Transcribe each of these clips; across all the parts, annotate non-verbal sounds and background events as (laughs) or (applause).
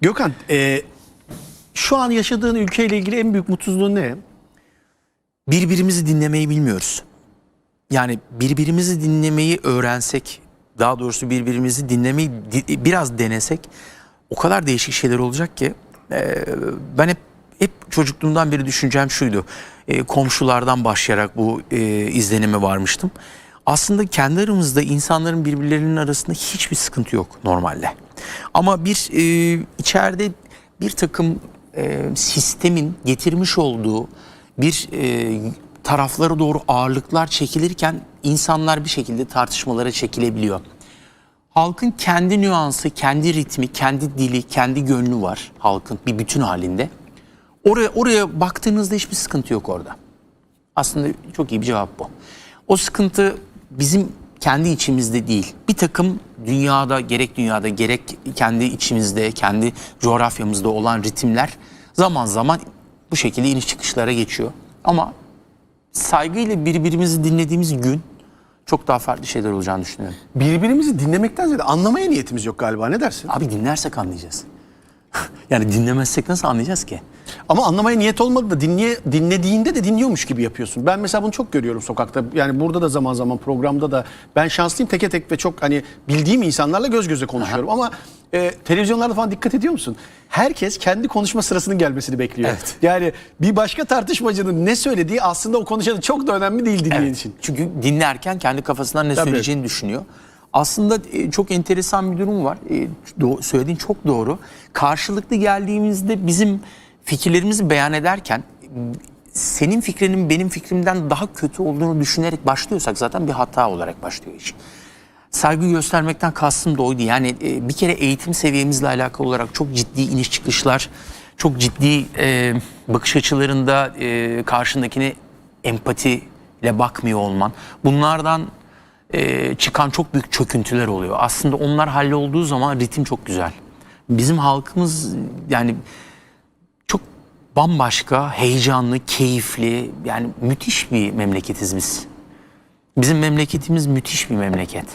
Gökhan, e, şu an yaşadığın ülkeyle ilgili en büyük mutsuzluğun ne? birbirimizi dinlemeyi bilmiyoruz. Yani birbirimizi dinlemeyi öğrensek, daha doğrusu birbirimizi dinlemeyi di- biraz denesek o kadar değişik şeyler olacak ki e, ben hep hep çocukluğumdan beri düşüncem şuydu. E, komşulardan başlayarak bu e, izlenime varmıştım. Aslında kendi aramızda insanların birbirlerinin arasında hiçbir sıkıntı yok normalde. Ama bir e, içeride bir takım e, sistemin getirmiş olduğu bir e, taraflara doğru ağırlıklar çekilirken insanlar bir şekilde tartışmalara çekilebiliyor. Halkın kendi nüansı, kendi ritmi, kendi dili, kendi gönlü var halkın bir bütün halinde. Oraya oraya baktığınızda hiçbir sıkıntı yok orada. Aslında çok iyi bir cevap bu. O sıkıntı bizim kendi içimizde değil. Bir takım dünyada gerek dünyada gerek kendi içimizde, kendi coğrafyamızda olan ritimler zaman zaman bu şekilde iniş çıkışlara geçiyor. Ama saygıyla birbirimizi dinlediğimiz gün çok daha farklı şeyler olacağını düşünüyorum. Birbirimizi dinlemekten ziyade anlamaya niyetimiz yok galiba. Ne dersin? Abi dinlersek anlayacağız. (laughs) yani dinlemezsek nasıl anlayacağız ki? Ama anlamaya niyet olmadı da dinleye, dinlediğinde de dinliyormuş gibi yapıyorsun. Ben mesela bunu çok görüyorum sokakta. Yani burada da zaman zaman programda da ben şanslıyım teke tek ve çok hani bildiğim insanlarla göz göze konuşuyorum. Ama e, televizyonlarda falan dikkat ediyor musun? Herkes kendi konuşma sırasının gelmesini bekliyor. Evet. Yani bir başka tartışmacının ne söylediği aslında o konuşanın çok da önemli değil dinleyen için. Çünkü dinlerken kendi kafasından ne Tabii. söyleyeceğini düşünüyor. Aslında e, çok enteresan bir durum var. E, söylediğin çok doğru. Karşılıklı geldiğimizde bizim fikirlerimizi beyan ederken senin fikrinin benim fikrimden daha kötü olduğunu düşünerek başlıyorsak zaten bir hata olarak başlıyor iş. Saygı göstermekten kastım da oydu. Yani e, bir kere eğitim seviyemizle alakalı olarak çok ciddi iniş çıkışlar, çok ciddi bakış açılarında e, karşındakine empatiyle bakmıyor olman. Bunlardan e, çıkan çok büyük çöküntüler oluyor. Aslında onlar hallolduğu zaman ritim çok güzel. Bizim halkımız yani çok bambaşka, heyecanlı, keyifli, yani müthiş bir memleketiz biz. Bizim memleketimiz müthiş bir memleket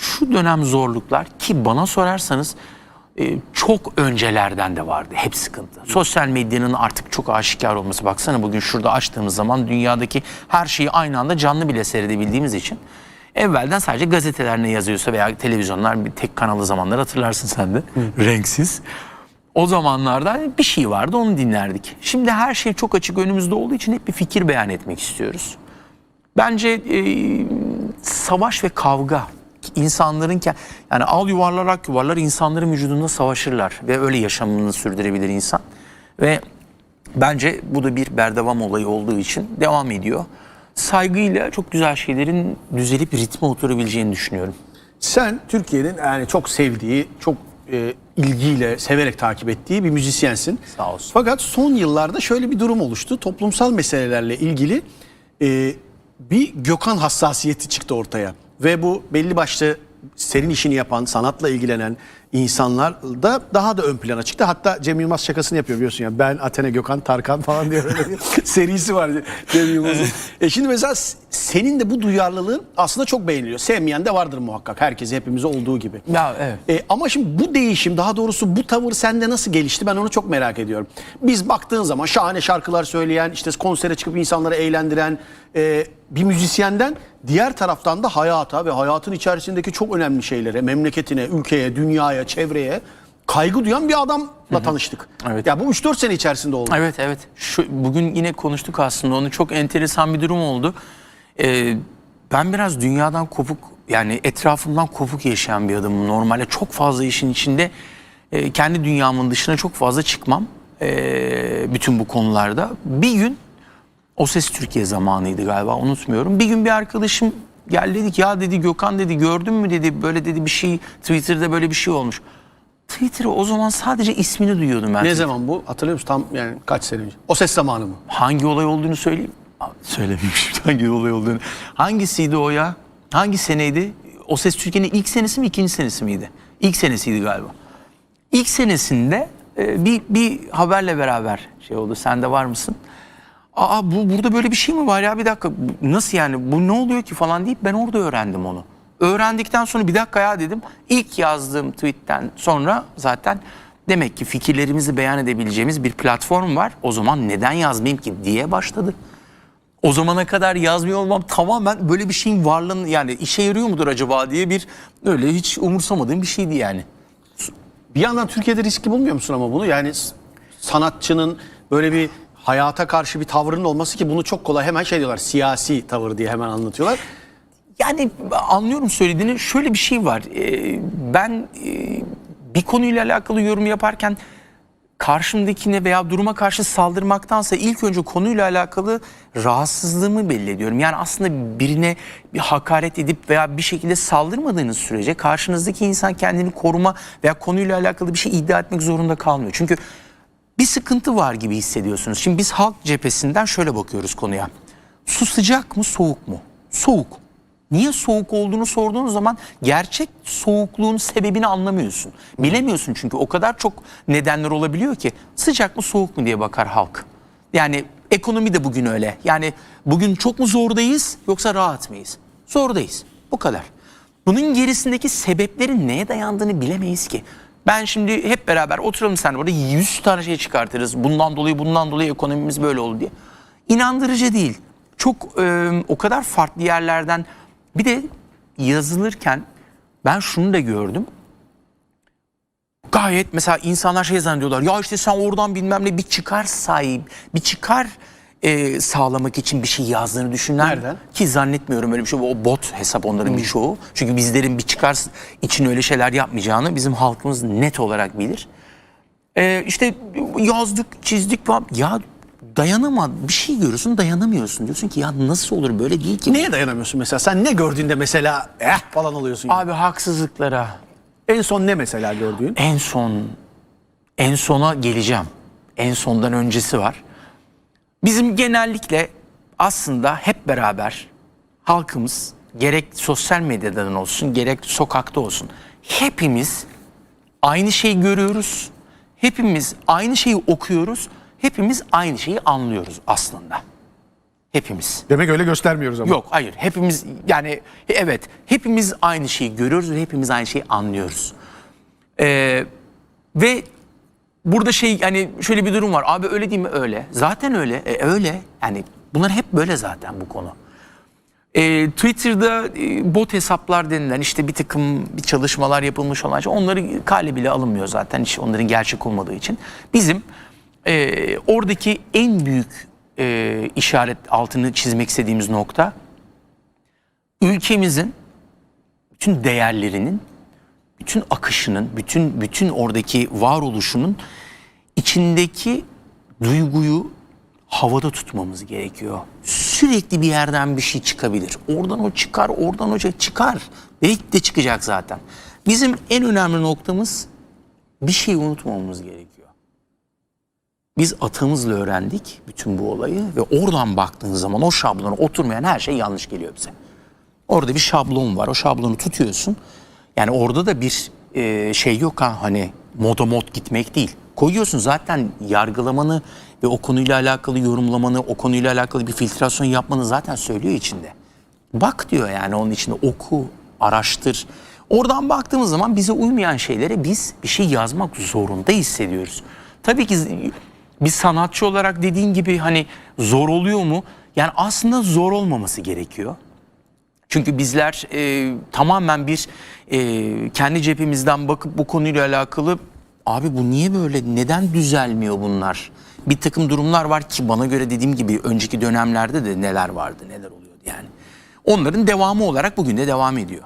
şu dönem zorluklar ki bana sorarsanız çok öncelerden de vardı. Hep sıkıntı. Sosyal medyanın artık çok aşikar olması. Baksana bugün şurada açtığımız zaman dünyadaki her şeyi aynı anda canlı bile seyredebildiğimiz için evvelden sadece gazeteler ne yazıyorsa veya televizyonlar bir tek kanalı zamanlar hatırlarsın sen de. Renksiz. O zamanlarda bir şey vardı onu dinlerdik. Şimdi her şey çok açık önümüzde olduğu için hep bir fikir beyan etmek istiyoruz. Bence e, savaş ve kavga insanların yani al yuvarlar ak yuvarlar insanların vücudunda savaşırlar ve öyle yaşamını sürdürebilir insan. Ve bence bu da bir berdevam olayı olduğu için devam ediyor. Saygıyla çok güzel şeylerin düzelip ritme oturabileceğini düşünüyorum. Sen Türkiye'nin yani çok sevdiği, çok e, ilgiyle, severek takip ettiği bir müzisyensin. Sağ olsun. Fakat son yıllarda şöyle bir durum oluştu. Toplumsal meselelerle ilgili e, bir Gökhan hassasiyeti çıktı ortaya. Ve bu belli başlı senin işini yapan, sanatla ilgilenen insanlar da daha da ön plana çıktı. Hatta Cem Yılmaz şakasını yapıyor biliyorsun ya. Ben, Athena, Gökhan, Tarkan falan diye böyle bir (laughs) serisi var Cem Yılmaz'ın. E şimdi mesela senin de bu duyarlılığın aslında çok beğeniliyor. Sevmeyen de vardır muhakkak. Herkese hepimize olduğu gibi. Ya evet. E, ama şimdi bu değişim daha doğrusu bu tavır sende nasıl gelişti ben onu çok merak ediyorum. Biz baktığın zaman şahane şarkılar söyleyen işte konsere çıkıp insanları eğlendiren e, bir müzisyenden diğer taraftan da hayata ve hayatın içerisindeki çok önemli şeylere memleketine, ülkeye, dünyaya, çevreye kaygı duyan bir adamla tanıştık. Evet. Ya bu 3-4 sene içerisinde oldu. Evet evet. Şu, bugün yine konuştuk aslında onu. Çok enteresan bir durum oldu. Ee, ben biraz dünyadan kopuk yani etrafımdan kopuk yaşayan bir adamım. Normalde çok fazla işin içinde e, kendi dünyamın dışına çok fazla çıkmam. e, bütün bu konularda. Bir gün o ses Türkiye zamanıydı galiba unutmuyorum. Bir gün bir arkadaşım geldi dedi ki ya dedi Gökhan dedi gördün mü dedi böyle dedi bir şey Twitter'da böyle bir şey olmuş. Twitter'ı o zaman sadece ismini duyuyordum ben. Ne zaman bu? Hatırlıyor musun? Tam yani kaç sene önce? O ses zamanı mı? Hangi olay olduğunu söyleyeyim. Söylemeyeyim şimdi (laughs) hangi olay olduğunu. Hangisiydi o ya? Hangi seneydi? O Ses Türkiye'nin ilk senesi mi ikinci senesi miydi? İlk senesiydi galiba. İlk senesinde e, bir, bir haberle beraber şey oldu. Sen de var mısın? Aa bu burada böyle bir şey mi var ya bir dakika nasıl yani bu ne oluyor ki falan deyip ben orada öğrendim onu. Öğrendikten sonra bir dakika ya dedim. İlk yazdığım tweetten sonra zaten demek ki fikirlerimizi beyan edebileceğimiz bir platform var. O zaman neden yazmayayım ki diye başladı. O zamana kadar yazmıyor olmam tamamen böyle bir şeyin varlığını yani işe yarıyor mudur acaba diye bir öyle hiç umursamadığım bir şeydi yani. Bir yandan Türkiye'de riski bulmuyor musun ama bunu? Yani sanatçının böyle bir hayata karşı bir tavrının olması ki bunu çok kolay hemen şey diyorlar siyasi tavır diye hemen anlatıyorlar. Yani anlıyorum söylediğini. Şöyle bir şey var. Ee, ben e, bir konuyla alakalı yorum yaparken karşımdakine veya duruma karşı saldırmaktansa ilk önce konuyla alakalı rahatsızlığımı belli ediyorum. Yani aslında birine bir hakaret edip veya bir şekilde saldırmadığınız sürece karşınızdaki insan kendini koruma veya konuyla alakalı bir şey iddia etmek zorunda kalmıyor. Çünkü bir sıkıntı var gibi hissediyorsunuz. Şimdi biz halk cephesinden şöyle bakıyoruz konuya. Su sıcak mı soğuk mu? Soğuk. Niye soğuk olduğunu sorduğunuz zaman gerçek soğukluğun sebebini anlamıyorsun. Bilemiyorsun çünkü o kadar çok nedenler olabiliyor ki sıcak mı soğuk mu diye bakar halk. Yani ekonomi de bugün öyle. Yani bugün çok mu zordayız yoksa rahat mıyız? Zordayız. Bu kadar. Bunun gerisindeki sebeplerin neye dayandığını bilemeyiz ki. Ben şimdi hep beraber oturalım sen orada 100 tane şey çıkartırız. Bundan dolayı bundan dolayı ekonomimiz böyle oldu diye. İnandırıcı değil. Çok e, o kadar farklı yerlerden bir de yazılırken ben şunu da gördüm. Gayet mesela insanlar şey zannediyorlar. Ya işte sen oradan bilmem ne bir çıkar sahip, bir çıkar e, sağlamak için bir şey yazdığını düşünler. Nereden? Ki zannetmiyorum öyle bir şey. O bot hesap onların bir çoğu. Çünkü bizlerin bir çıkar için öyle şeyler yapmayacağını bizim halkımız net olarak bilir. Ee, işte yazdık, çizdik falan. Ya dayanama bir şey görüyorsun dayanamıyorsun. Diyorsun ki ya nasıl olur böyle değil ki. Neye dayanamıyorsun mesela? Sen ne gördüğünde mesela eh falan oluyorsun. ya? Abi haksızlıklara En son ne mesela gördüğün? en son en sona geleceğim. En sondan öncesi var. Bizim genellikle aslında hep beraber halkımız gerek sosyal medyadan olsun gerek sokakta olsun hepimiz aynı şeyi görüyoruz. Hepimiz aynı şeyi okuyoruz. Hepimiz aynı şeyi anlıyoruz aslında. Hepimiz. Demek öyle göstermiyoruz ama. Yok hayır hepimiz yani evet hepimiz aynı şeyi görüyoruz ve hepimiz aynı şeyi anlıyoruz. Ee, ve burada şey yani şöyle bir durum var. Abi öyle değil mi? Öyle. Zaten öyle. E, öyle. Yani bunlar hep böyle zaten bu konu. Ee, Twitter'da e, bot hesaplar denilen işte bir takım bir çalışmalar yapılmış olan şey onları kale bile alınmıyor zaten hiç onların gerçek olmadığı için. Bizim e, oradaki en büyük e, işaret altını çizmek istediğimiz nokta ülkemizin bütün değerlerinin, bütün akışının, bütün bütün oradaki varoluşunun içindeki duyguyu havada tutmamız gerekiyor. Sürekli bir yerden bir şey çıkabilir. Oradan o çıkar, oradan o çıkar. Belki de çıkacak zaten. Bizim en önemli noktamız bir şey unutmamamız gerekiyor. Biz atamızla öğrendik bütün bu olayı ve oradan baktığın zaman o şablona oturmayan her şey yanlış geliyor bize. Orada bir şablon var. O şablonu tutuyorsun. Yani orada da bir e, şey yok ha hani moda mod gitmek değil. Koyuyorsun zaten yargılamanı ve o konuyla alakalı yorumlamanı, o konuyla alakalı bir filtrasyon yapmanı zaten söylüyor içinde. Bak diyor yani onun içinde oku, araştır. Oradan baktığımız zaman bize uymayan şeylere biz bir şey yazmak zorunda hissediyoruz. Tabii ki bir sanatçı olarak dediğin gibi hani zor oluyor mu? Yani aslında zor olmaması gerekiyor. Çünkü bizler e, tamamen bir e, kendi cephemizden bakıp bu konuyla alakalı abi bu niye böyle neden düzelmiyor bunlar? Bir takım durumlar var ki bana göre dediğim gibi önceki dönemlerde de neler vardı neler oluyordu yani. Onların devamı olarak bugün de devam ediyor.